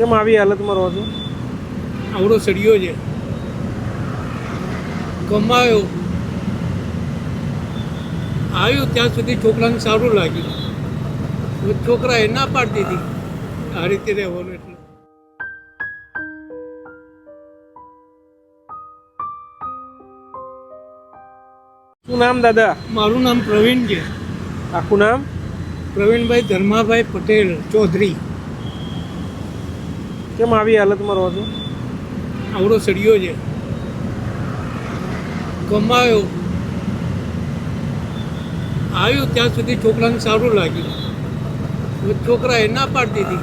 કેમ આવી હાલતમાં રહો છો? આવડો સળિયો છે. કમાયો. આવ્યું ત્યાં સુધી છોકરાને સારું લાગ્યું. છોકરા એના ના પાડતી હતી. આ રીતે રહેવાનું એટલે. શું નામ દાદા? મારું નામ પ્રવીણ છે. આખું નામ? પ્રવીણભાઈ ધર્માભાઈ પટેલ ચૌધરી. કેમ આવી હાલતમાં રહો છો? આવડો સળિયો છે. કમાયો. આવ્યું ત્યાં સુધી છોકરાને સારું લાગ્યું. છોકરા છોકરાએ ના પાડતી હતી.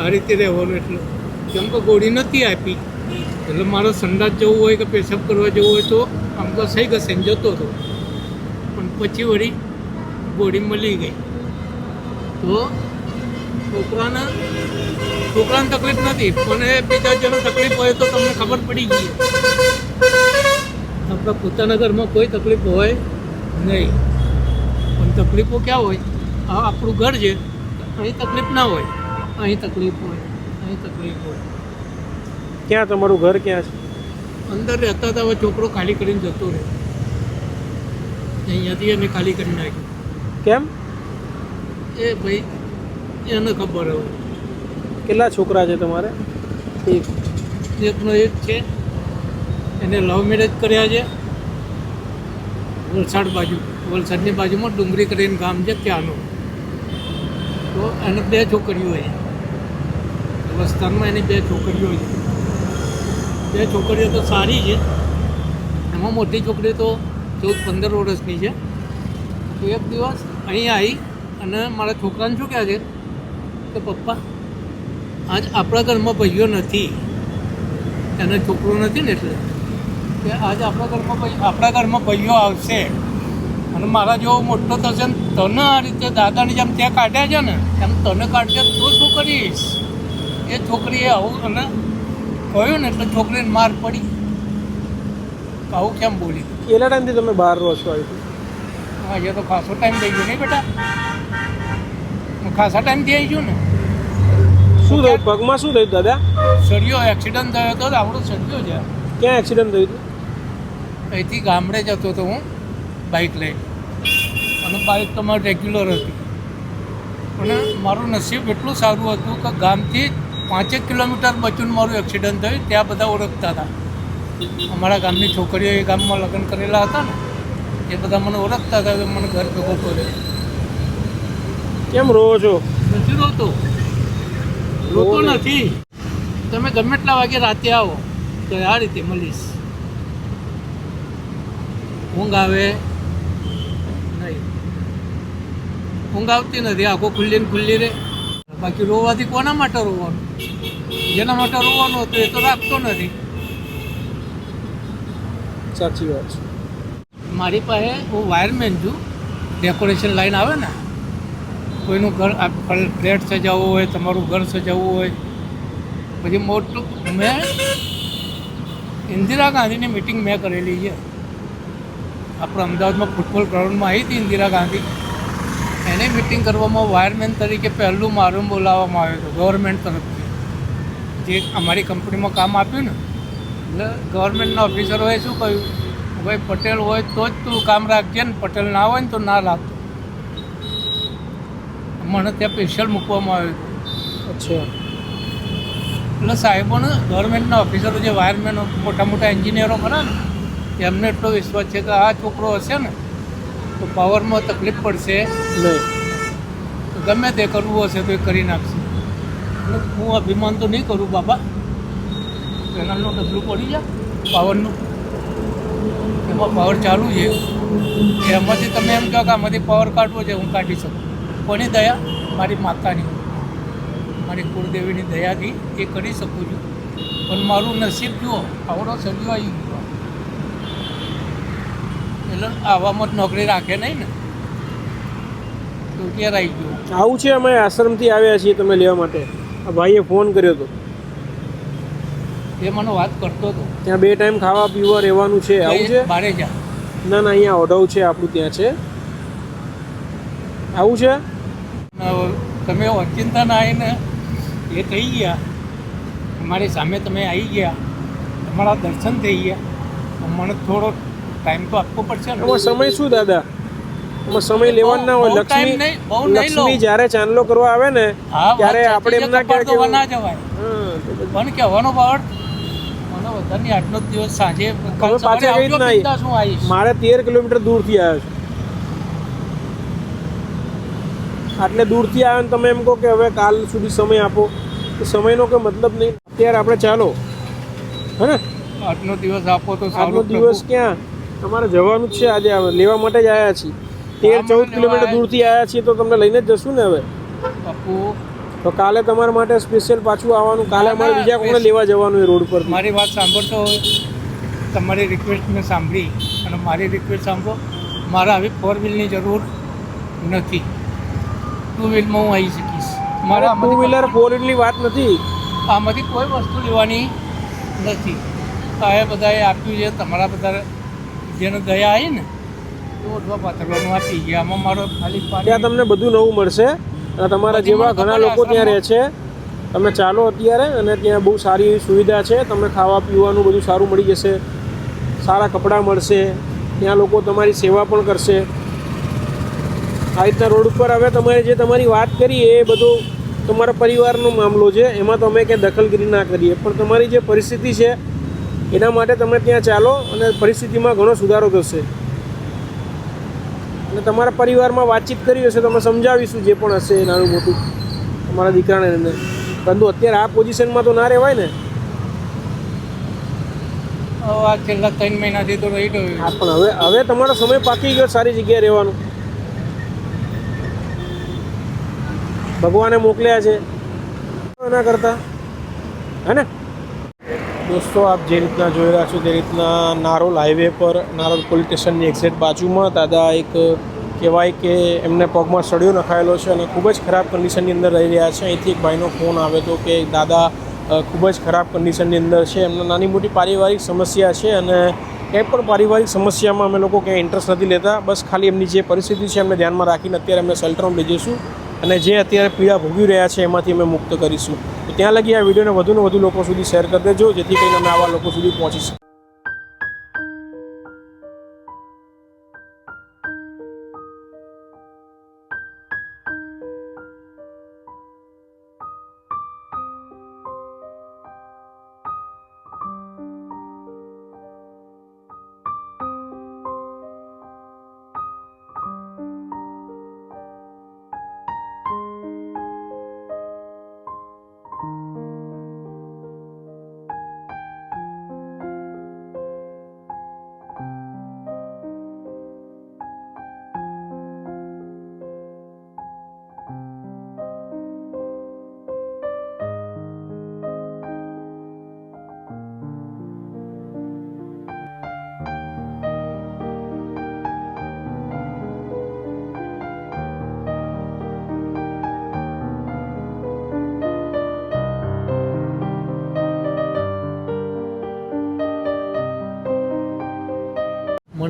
આ રીતે રહેવાનું એટલે. કેમ કે ગોળી નથી આપી. એટલે મારે સંડાસ જવું હોય કે પેશાબ કરવા જવું હોય તો આમ તો સહી ગશે જતો હતો પણ પછી વળી ગોળી મળી ગઈ. તો છોકરાને છોકરાને તકલીફ નથી પણ એ બીજા જેને તકલીફ હોય તો તમને ખબર પડી ગઈ. આપણા પોતાના ઘરમાં કોઈ તકલીફ હોય નહીં. પણ તકલીફો ક્યાં હોય? આ આપણું ઘર છે અહીં તકલીફ ના હોય. અહીં તકલીફ હોય અહીં તકલીફ હોય. ક્યાં તમારું ઘર ક્યાં છે? અંદર રહેતા હતા હવે છોકરો ખાલી કરીને જતો રહ્યો અહીંયાથી એને ખાલી કરી નાખ્યું. કેમ? એ ભાઈ એને ખબર હવે કેટલા છોકરા છે તમારે? એક. એકનો એક છે. એને લવ મેરેજ કર્યા છે. વલસાડ બાજુ વલસાડની બાજુમાં ડુંગરી કરીને ગામ છે ત્યાંનું. તો એને બે છોકરીઓ છે. વસ્તારમાં એની બે છોકરીઓ છે. બે છોકરીઓ તો સારી છે. એમાં મોટી છોકરી તો ચૌદ પંદર વર્ષની છે. તો એક દિવસ અહીં આવી અને મારા છોકરાને શું કહે છે? કે પપ્પા આજ આપણા ઘરમાં ભાઈઓ નથી. એને છોકરો નથી ને એટલે. કે આજ આપણા ઘરમાં ભાઈ આપણા ઘરમાં ભાઈઓ આવશે. અને મારા જેવો મોટો થશે ને તને આ રીતે દાદાની જેમ ત્યાં કાઢ્યા છે ને એમ તને કાઢશે તો શું કરીશ? એ છોકરીએ આવું અને કહ્યું ને એટલે છોકરીને માર પડી. આવું કેમ બોલી? કેટલા ટાઈમથી તમે બહાર રહો છો આવી એ તો ખાસો ટાઈમ થઈ ગયો નહીં બેટા. ખાસા ટાઈમથી આવી ગયું ને. શું થયું? પગમાં શું થયું દાદા? સળિયો એક્સિડન્ટ થયો હતો આપણો સળિયો છે. ક્યાં એક્સિડન્ટ થયું હતું? અહીંથી ગામડે જતો હતો હું બાઇક લઈ. અને બાઇક તો મારી રેગ્યુલર હતી. અને મારું નસીબ એટલું સારું હતું કે ગામથી પાંચેક કિલોમીટર બચું મારું એક્સિડન્ટ થયું ત્યાં બધા ઓળખતા હતા. અમારા ગામની છોકરીઓ એ ગામમાં લગ્ન કરેલા હતા ને એ બધા મને ઓળખતા હતા મને ઘર ભેગો કર્યો. કેમ રહો છો? નથી રોતો. રોતો નથી. તમે ગમે એટલા વાગે રાતે આવો તો આ રીતે મળીશ. ઊંઘ આવે? નહીં. ઊંઘ આવતી નથી. આખો ખુલ્લી ને ખુલ્લી રહે. બાકી રોવાથી કોના માટે રોવાનું? જેના માટે રોવાનું હતું એ તો રાખતો નથી. સાચી વાત છે. મારી પાસે હું વાયરમેન છું. ડેકોરેશન લાઈન આવે ને? કોઈનું ઘર ફ્લેટ સજાવવો હોય, તમારું ઘર સજાવવું હોય. પછી મોટું, મેં ઇન્દિરા ગાંધીની મિટિંગ મેં કરેલી છે. આપણે અમદાવાદમાં ફૂટબોલ ગ્રાઉન્ડમાં આવી હતી ઇન્દિરા ગાંધી. એની મિટિંગ કરવામાં વાયરમેન તરીકે પહેલું મારું બોલાવવામાં આવ્યું હતું ગવર્મેન્ટ તરફથી. જે અમારી કંપનીમાં કામ આપ્યું ને, એટલે ગવર્મેન્ટના ઓફિસરોએ શું કહ્યું? ભાઈ, પટેલ હોય તો જ તું કામ રાખજે ને, પટેલ ના હોય ને તો ના રાખતો. મને ત્યાં સ્પેશિયલ મૂકવામાં આવ્યું અચ્છા. એટલે સાહેબોને ગવર્મેન્ટના ઓફિસરો જે વાયરમેન મોટા મોટા એન્જિનિયરો ખરા ને એમને એટલો વિશ્વાસ છે કે આ છોકરો હશે ને તો પાવરમાં તકલીફ પડશે. નહીં તો ગમે તે કરવું હશે તો એ કરી નાખશે. એટલે હું અભિમાન તો નહીં કરું બાબા. પેનલનું ડબલું પડી જાય પાવરનું એમાં પાવર ચાલુ છે. એમાંથી તમે એમ કહો કે આમાંથી પાવર કાઢવો છે હું કાઢી શકું. કોની દયા? મારી માતાની. મારી કુળદેવીની દયાથી એ કરી શકું છું. પણ મારું નસીબ જુઓ આવડો આવી ગયો. એટલે આવામાં જ નોકરી રાખે નહીં ને? તો ક્યારે આવી ગયો. આવું છે અમે આશ્રમથી આવ્યા છીએ તમે લેવા માટે. આ ભાઈએ ફોન કર્યો હતો એ મને વાત કરતો હતો. ત્યાં બે ટાઈમ ખાવા પીવા રહેવાનું છે. આવું છે? બારે જા ના ના અહીંયા ઓઢવ છે આપણું ત્યાં છે. આવું છે? તમે ઓચિંતા ના આવીને એ કહી ગયા. અમારી સામે તમે આવી ગયા. તમારા દર્શન થઈ ગયા. મને થોડો ટાઈમ તો આપવો પડશે ને. સમય શું દાદા? સમય લેવાનો ના હોય. લક્ષ્મી લક્ષ્મી જ્યારે ચાંદલો કરવા આવે ને હા ત્યારે આપણે એમ ના ધોવા ના જવાય. પણ કહેવાનો બાવળ મને વધારની આટલો દિવસ સાંજે મારે તેર કિલોમીટર દૂરથી આવ્યો છું. આટલે દૂરથી આવ્યો ને તમે એમ કહો કે હવે કાલ સુધી સમય આપો. તો સમયનો કોઈ મતલબ નહીં. અત્યારે આપણે ચાલો. હે ને? આટલો દિવસ આપો તો આજનો દિવસ ક્યાં? તમારે જવાનું જ છે. આજે હવે લેવા માટે જ આવ્યા છીએ. તેર ચૌદ કિલોમીટર દૂરથી આવ્યા છીએ તો તમને લઈને જ જશું ને હવે. તો કાલે તમારા માટે સ્પેશિયલ પાછું આવવાનું. કાલે અમારે બીજા કોને લેવા જવાનું એ રોડ પર મારી વાત સાંભળતો હોય. તમારી રિક્વેસ્ટ મેં સાંભળી. અને મારી રિક્વેસ્ટ સાંભળો. મારે હવે ફોર વ્હીલની જરૂર નથી. ટુ વ્હીલમાં હું આવી શકીશ. મારે ટુ વ્હીલર ફોર વ્હીલની વાત નથી. આમાંથી કોઈ વસ્તુ લેવાની નથી. આ એ બધાએ આપ્યું છે તમારા બધા જેને દયા આવી ને એ ઓઢવા પાથરવાનું આપી ગયા આમાં મારો ખાલી ત્યાં તમને બધું નવું મળશે. અને તમારા જેવા ઘણા લોકો ત્યાં રહે છે. તમે ચાલો અત્યારે અને ત્યાં બહુ સારી એવી સુવિધા છે. તમને ખાવા પીવાનું બધું સારું મળી જશે. સારા કપડાં મળશે. ત્યાં લોકો તમારી સેવા પણ કરશે. આ રીતના રોડ ઉપર હવે તમારે જે તમારી વાત કરી એ બધું તમારા પરિવારનો મામલો છે એમાં તમે કે દખલગીરી ના કરીએ. પણ તમારી જે પરિસ્થિતિ છે એના માટે તમે ત્યાં ચાલો અને પરિસ્થિતિમાં ઘણો સુધારો થશે. અને તમારા પરિવારમાં વાતચીત કરી હશે તો અમે સમજાવીશું જે પણ હશે નાનું મોટું. તમારા દીકરાને અંદર પરંતુ અત્યારે આ પોઝિશનમાં તો ના રહેવાય ને? આ છેલ્લા ત્રણ મહિનાથી તો રહી ગયો. હા પણ હવે હવે તમારો સમય પાકી ગયો સારી જગ્યાએ રહેવાનું. ભગવાને મોકલ્યા છે. એના કરતા. હે ને? દોસ્તો, આપ જે રીતના જોઈ રહ્યા છો તે રીતના નારોલ હાઈવે પર નારોલ પોલીસ સ્ટેશનની એક્ઝેક્ટ બાજુમાં દાદા એક કહેવાય કે એમને પગમાં સળિયો નખાયેલો છે અને ખૂબ જ ખરાબ કન્ડિશનની અંદર રહી રહ્યા છે. અહીંથી એક ભાઈનો ફોન આવ્યો હતો કે દાદા ખૂબ જ ખરાબ કન્ડિશનની અંદર છે. એમને નાની મોટી પારિવારિક સમસ્યા છે અને કંઈ પણ પારિવારિક સમસ્યામાં અમે લોકો ક્યાંય ઇન્ટરેસ્ટ નથી લેતા. બસ ખાલી એમની જે પરિસ્થિતિ છે એમને ધ્યાનમાં રાખીને અત્યારે અમે શેલ્ટરમાં લઈ જઈશું અને જે અત્યારે પીડા ભોગવી રહ્યા છે, એમાંથી અમે મુક્ત કરીશું. ત્યાં લગી આ વિડીયોને વધુને વધુ લોકો સુધી શેર કરી દેજો, જેથી કરીને અમે આવા લોકો સુધી પહોંચી શકીએ.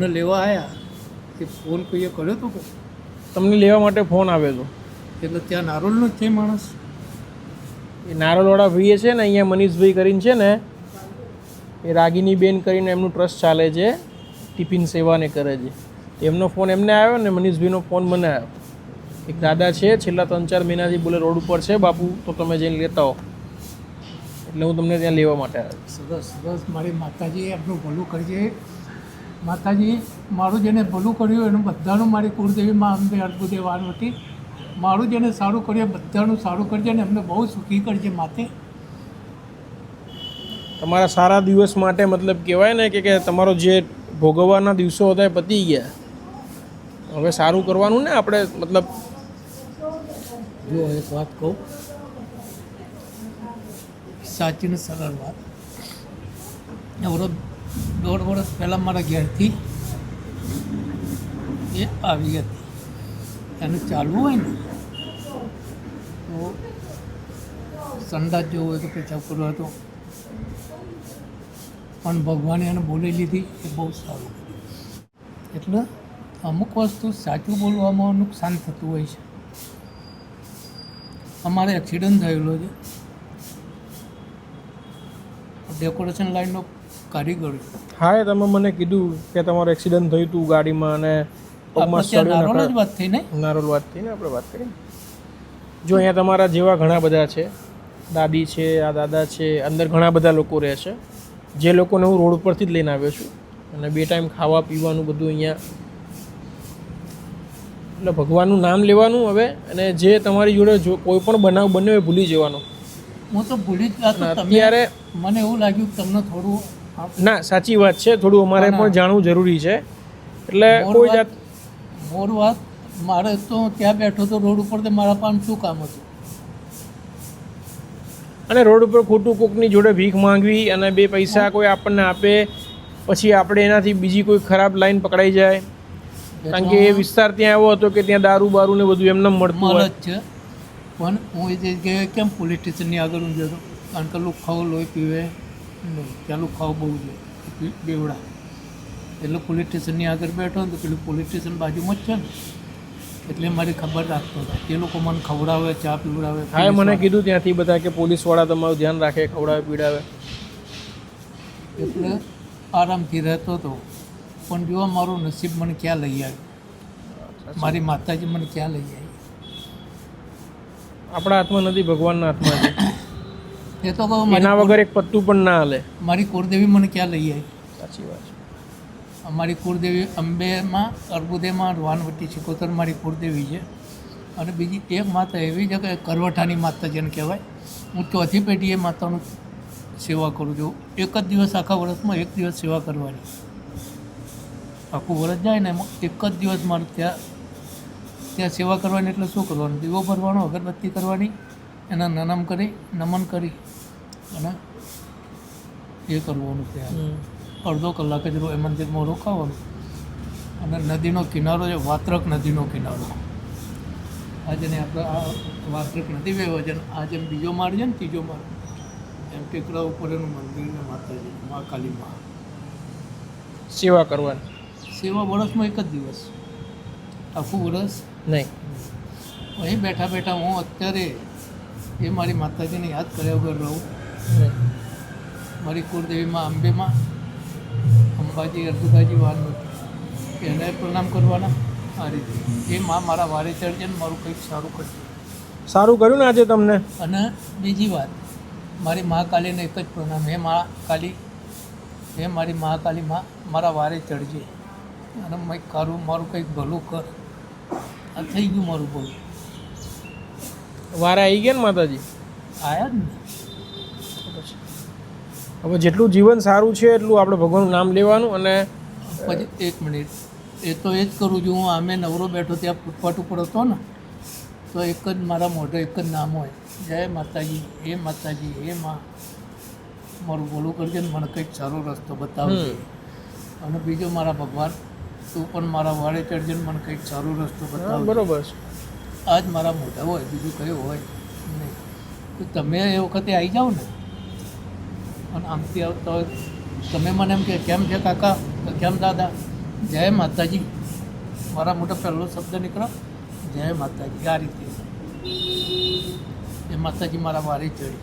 મને લેવા આવ્યા કે ફોન કોઈએ કર્યો હતો કે તમને લેવા માટે ફોન આવ્યો હતો એટલે ત્યાં નારોલનો જ છે માણસ. એ નારોલવાળા ભાઈએ છે ને અહીંયા મનીષભાઈ કરીને છે ને એ રાગીની બેન કરીને એમનું ટ્રસ્ટ ચાલે છે ટિફિન સેવાને કરે છે. એમનો ફોન એમને આવ્યો ને મનીષભાઈનો ફોન મને આવ્યો. એક દાદા છે છેલ્લા ત્રણ ચાર મહિનાથી બોલે રોડ ઉપર છે બાપુ તો તમે જઈને લેતા હો એટલે હું તમને ત્યાં લેવા માટે આવ્યો. સરસ સરસ મારી માતાજી એમનું ભલું કરજે. માતાજી મારું જેને ભલું કર્યું એનું બધાનું મારી કુળદેવી માં અંબે અર્બુદેવ હતી. મારું જેને સારું કર્યું બધાનું સારું કરજે અને અમને બહુ સુખી કરજે માતે. તમારા સારા દિવસ માટે મતલબ કહેવાય ને કે કે તમારો જે ભોગવવાના દિવસો હતા એ પતી ગયા. હવે સારું કરવાનું ને આપણે મતલબ. જો એક વાત કહું. સાચી ને સરળ વાત. વરસ દોઢ વર્ષ પહેલાં મારા ઘેરથી એ આવી હતી. એને ચાલવું હોય ને, તો સંડાસ જેવો હોય તો પેશાબ કરવો હતો પણ ભગવાને એને બોલી લીધી એ બહુ સારું. એટલે અમુક વસ્તુ સાચું બોલવામાં નુકસાન થતું હોય છે. અમારે એક્સિડન્ટ થયેલો છે. ડેકોરેશન લાઈનનો કારીગર. હા એ તમે મને કીધું કે તમારું એક્સિડન્ટ થયું હતું ગાડીમાં અને નારોલ જ વાત થઈ ને? નારોલ વાત થઈ ને આપણે વાત કરી? જો અહીંયા તમારા જેવા ઘણા બધા છે. દાદી છે આ દાદા છે અંદર ઘણા બધા લોકો રહે છે. જે લોકોને હું રોડ ઉપરથી જ લઈને આવ્યો છું. અને બે ટાઈમ ખાવા પીવાનું બધું અહીંયા. એટલે ભગવાનનું નામ લેવાનું હવે અને જે તમારી જોડે જો કોઈ પણ બનાવ બન્યો એ ભૂલી જવાનો. હું તો ભૂલી જ અત્યારે મને એવું લાગ્યું કે તમને થોડું ના સાચી વાત છે થોડું અમારે. પણ જાણવું જરૂરી છે. એટલે કોઈ જાત મોર વાત મારે તો ત્યાં બેઠો તો રોડ ઉપર તે મારા પાસે શું કામ હતું? અને રોડ ઉપર ખોટું કોકની જોડે ભીખ માંગવી અને બે પૈસા કોઈ આપણને આપે પછી આપણે એનાથી બીજી કોઈ ખરાબ લાઈન પકડાઈ જાય. કારણ કે એ વિસ્તાર ત્યાં એવો હતો કે ત્યાં દારૂ બારૂ ને બધું એમને મળતું મળે હોય. છે. પણ હું એ જગ્યાએ કેમ પોલીસ સ્ટેશનની આગળ હું જતો કારણ કે લુખાઓ લોહી પીવે. નહીં ખાવ બહુ છે. બેવડા. એટલે પોલીસ સ્ટેશનની આગળ બેઠો ને તો પેલું પોલીસ સ્ટેશન બાજુમાં જ છે ને. એટલે મારી ખબર રાખતો હતો. એ લોકો મને ખવડાવે ચા પીવડાવે હા મને કીધું ત્યાંથી બધા કે પોલીસવાળા તમારું ધ્યાન રાખે ખવડાવે પીડાવે એટલે આરામથી રહેતો હતો. પણ જો મારું નસીબ મને ક્યાં લઈ આવ્યું મારી માતાજી મને ક્યાં લઈ આવી? આપણા હાથમાં નથી ભગવાનના હાથમાં છે. એ તો કહું એના વગર એક પત્તું પણ ના હાલે. મારી કુળદેવી મને ક્યાં લઈ આવી? સાચી વાત છે. અમારી કુળદેવી અંબેમાં અર્બુદેમાં વાનવટી સિકોતર મારી કુળદેવી છે. અને બીજી એક માતા એવી છે કે કરવઠાની માતા જેને કહેવાય. હું ચોથી પેઢી એ માતાનું સેવા કરું છું. એક જ દિવસ આખા વર્ષમાં એક દિવસ સેવા કરવાની. આખું વર્ષ જાય ને એમાં એક જ દિવસ મારે ત્યાં ત્યાં સેવા કરવાની એટલે શું કરવાનું? દીવો ભરવાનો અગરબત્તી કરવાની એના નનમ કરી નમન કરી અને એ કરવાનું ત્યાં અડધો કલાક જ એ મંદિરમાં રોકાવાનું. અને નદીનો કિનારો છે વાત્રક નદીનો કિનારો. આ જેને આપણે આ વાત્રક નદી વહેવા છે આ જેમ બીજો માળ છે ને ત્રીજો માળ એમ ટેકરા ઉપર એનું મંદિર ને માતાજી મા કાલી મા. સેવા કરવાની? સેવા વર્ષમાં એક જ દિવસ. આખું વર્ષ? નહીં. અહીં બેઠા બેઠા હું અત્યારે એ મારી માતાજીને યાદ કર્યા વગર રહું. મારી કુળદેવીમાં અંબેમાં અંબાજી અર્ધુકાજી વાનવટી એને પ્રણામ કરવાના આ રીતે. એ માં મારા વારે ચડજે ને મારું કંઈક સારું કરશે સારું કર્યું ને આજે તમને? અને બીજી વાત મારી મહાકાલીને એક જ પ્રણામ. હે મા કાલી હે મારી મહાકાલી માં મારા વારે ચડજે. અને મેં કારું મારું કંઈક ભલું કર. આ થઈ ગયું મારું ભલું. વારે આવી ગયા ને માતાજી? આવ્યા જ ને. હવે જેટલું જીવન સારું છે એટલું આપણે ભગવાનનું નામ લેવાનું અને પછી એક મિનિટ. એ તો એ જ કરું છું હું. આમે નવરો બેઠો ત્યાં ફૂટપાટ ઉપર હતો ને તો એક જ મારા મોઢે એક જ નામ હોય. જય માતાજી હે માતાજી હે માં. મારું બોલું કરજે ને મને કંઈક સારો રસ્તો બતાવજે. અને બીજો મારા ભગવાન તું પણ મારા વાળે ચડજે ને મને કંઈક સારો રસ્તો બરોબર. આ જ મારા મોઢા હોય બીજું કયો હોય નહીં. તો તમે એ વખતે આવી જાઓ ને. અને આમથી આવતા હોય તમે મને એમ કે કેમ છે કાકા? તો કેમ દાદા? જય માતાજી. મારા મોટો પહેલો શબ્દ નીકળો જય માતાજી. આ રીતે. એ માતાજી મારા વારે ચડી.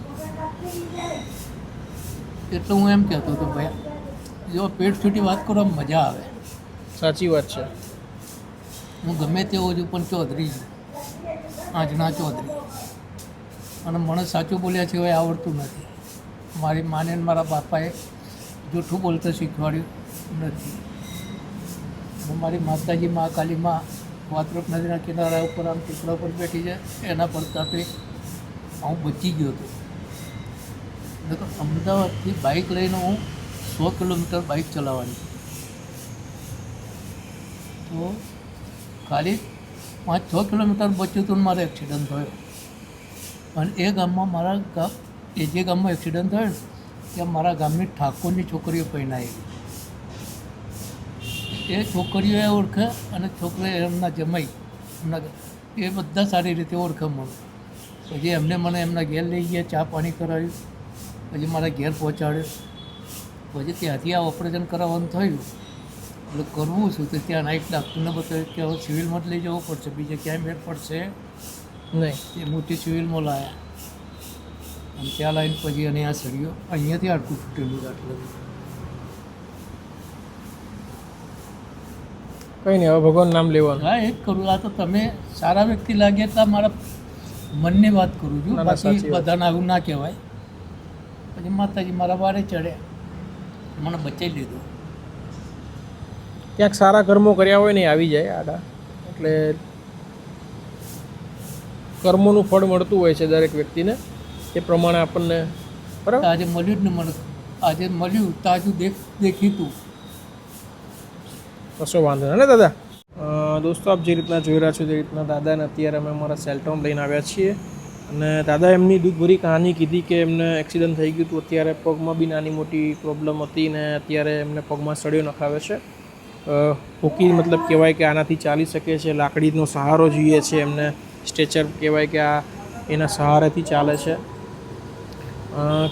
એટલે હું એમ કહેતો હતો ભાઈ જો પેટ છૂટી વાત કરો મજા આવે. સાચી વાત છે. હું ગમે તેવો છું પણ ચૌધરી આજના ચૌધરી. અને મને સાચું બોલ્યા સિવાય આવડતું નથી. મારી માને મારા બાપાએ જૂઠું બોલતા શીખવાડ્યું નથી. મારી માતાજી મા કાલી મા વાત્રક નદીના કિનારા ઉપર આમ ટીકડા ઉપર બેઠી છે, એના પર તાપે હું બચી ગયો હતો. અમદાવાદથી બાઇક લઈને હું સો કિલોમીટર બાઇક ચલાવવાની. તો ખાલી પાંચ છ કિલોમીટર બચ્યું હતું મારો એક્સિડન્ટ થયો. અને એ ગામમાં મારા ગામ એ જે ગામમાં એક્સિડન્ટ થયો ત્યાં મારા ગામની ઠાકોરની છોકરીઓ પહેરાયેલી એ છોકરીઓએ ઓળખે અને છોકરીએ એમના જમાઈ એમના એ બધા સારી રીતે ઓળખે મને. પછી એમને મને એમના ઘેર લઈ ગયા ચા પાણી કરાવ્યું પછી મારા ઘેર પહોંચાડ્યો. પછી ત્યાંથી આ ઓપરેશન કરાવવાનું થયું. એટલે કરવું શું તો ત્યાં નાઇટ ડાક્ટરને બતાવ્યું કે હવે સિવિલમાં જ લઈ જવું પડશે બીજે ક્યાંય મેળ પડશે નહીં. એ મોટી સિવિલમાં લાયા. અને ત્યાં લાઈન પછી અને આ સળિયો અહીંયાથી આટલું ફૂટેલું આટલું. કંઈ નહીં હવે ભગવાન નામ લેવાનું. હા એ જ કરું. આ તો તમે સારા વ્યક્તિ લાગ્યા તો મારા મનની વાત કરું છું. બાકી બધાને આવું ના કહેવાય. પછી માતાજી મારા વારે ચડે. મને બચાવી લીધો. ક્યાંક સારા કર્મો કર્યા હોય ને આવી જાય આડા. એટલે કર્મોનું ફળ મળતું હોય છે દરેક વ્યક્તિને. એ પ્રમાણે આપણને બરાબર? આજે મળ્યું જ ને મને. આજે મળ્યું તાજું દેખ દેખીતું. કશો વાંધો ને દાદા? દોસ્તો આપ જે રીતના જોઈ રહ્યા છો તે રીતના દાદાને અત્યારે અમે અમારા સેલ્ટોમ લઈને આવ્યા છીએ. અને દાદા એમની દૂધભરી કહાની કીધી કે એમને એક્સિડન્ટ થઈ ગયું હતું અત્યારે પગમાં બી નાની મોટી પ્રોબ્લેમ હતી ને અત્યારે એમને પગમાં સળિયો નખાવે છે. હોકી મતલબ કહેવાય કે આનાથી ચાલી શકે છે લાકડીનો સહારો જોઈએ છે એમને. સ્ટ્રેચર કહેવાય કે આ એના સહારાથી ચાલે છે.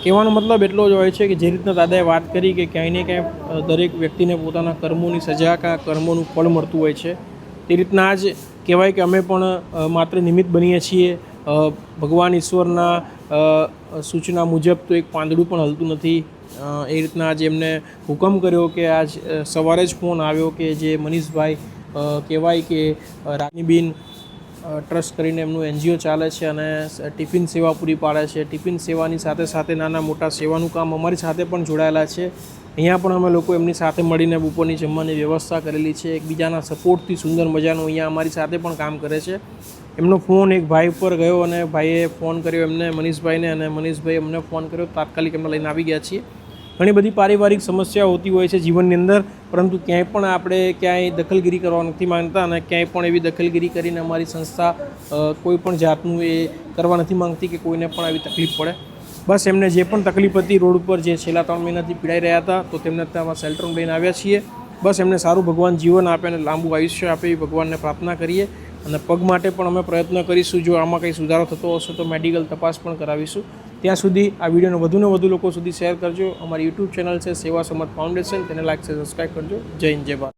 કહેવાનો મતલબ એટલો જ હોય છે કે જે રીતના દાદાએ વાત કરી કે ક્યાંય ને ક્યાંય દરેક વ્યક્તિને પોતાના કર્મોની સજા કાં કર્મોનું ફળ મળતું હોય છે. તે રીતના જ કહેવાય કે અમે પણ માત્ર નિમિત્ત બનીએ છીએ. ભગવાન ઈશ્વરના સૂચના મુજબ તો એક પાંદડું પણ હલતું નથી. એ રીતના આજે એમને હુકમ કર્યો કે આજ સવારે જ ફોન આવ્યો કે જે મનીષભાઈ કહેવાય કે રાનીબેન ટ્રસ્ટ કરીને એમનું એનજીઓ ચાલે છે અને ટિફિન સેવા પૂરી પાડે છે. ટિફિન સેવાની સાથે સાથે નાના મોટા સેવાનું કામ અમારી સાથે પણ જોડાયેલા છે. અહીંયા પણ અમે લોકો એમની સાથે મળીને બપોરની જમવાની વ્યવસ્થા કરેલી છે. એકબીજાના સપોર્ટથી સુંદર મજાનું અહીંયા અમારી સાથે પણ કામ કરે છે. એમનો ફોન એક ભાઈ ઉપર ગયો અને ભાઈએ ફોન કર્યો એમને, મનીષભાઈને અને મનીષભાઈ અમને ફોન કર્યો. તાત્કાલિક એમને લઈને આવી ગયા છીએ. ઘણી બધી પારિવારિક સમસ્યાઓ હોતી હોય છે જીવનની અંદર, પરંતુ ક્યાંય પણ આપણે ક્યાંય દખલગીરી કરવા નથી માંગતા અને ક્યાંય પણ એવી દખલગીરી કરીને અમારી સંસ્થા કોઈ પણ જાતનું એ કરવા નથી માંગતી કે કોઈને પણ આવી તકલીફ પડે. બસ એમને જે પણ તકલીફ હતી રોડ ઉપર જે છેલ્લા ત્રણ મહિનાથી પીડાઈ રહ્યા હતા, તો તેમને ત્યાં શેલ્ટર લઈને આવ્યા છીએ. બસ એમને સારું ભગવાન જીવન આપે અને લાંબુ આયુષ્ય આપે એવી ભગવાનને પ્રાર્થના કરીએ. અને પગ માટે પણ અમે પ્રયત્ન કરીશું, જો આમાં કંઈ સુધારો થતો હશે તો મેડિકલ તપાસ પણ કરાવીશું. ત્યાં સુધી આ વિડીયોને વધુને વધુ લોકો સુધી શેર કરજો. અમારી યુટ્યુબ ચેનલ છે સેવા સમર્થ ફાઉન્ડેશન. તેને લાઈક છે સબસ્ક્રાઈબ કરજો. જય હિન્દ, જય ભારત.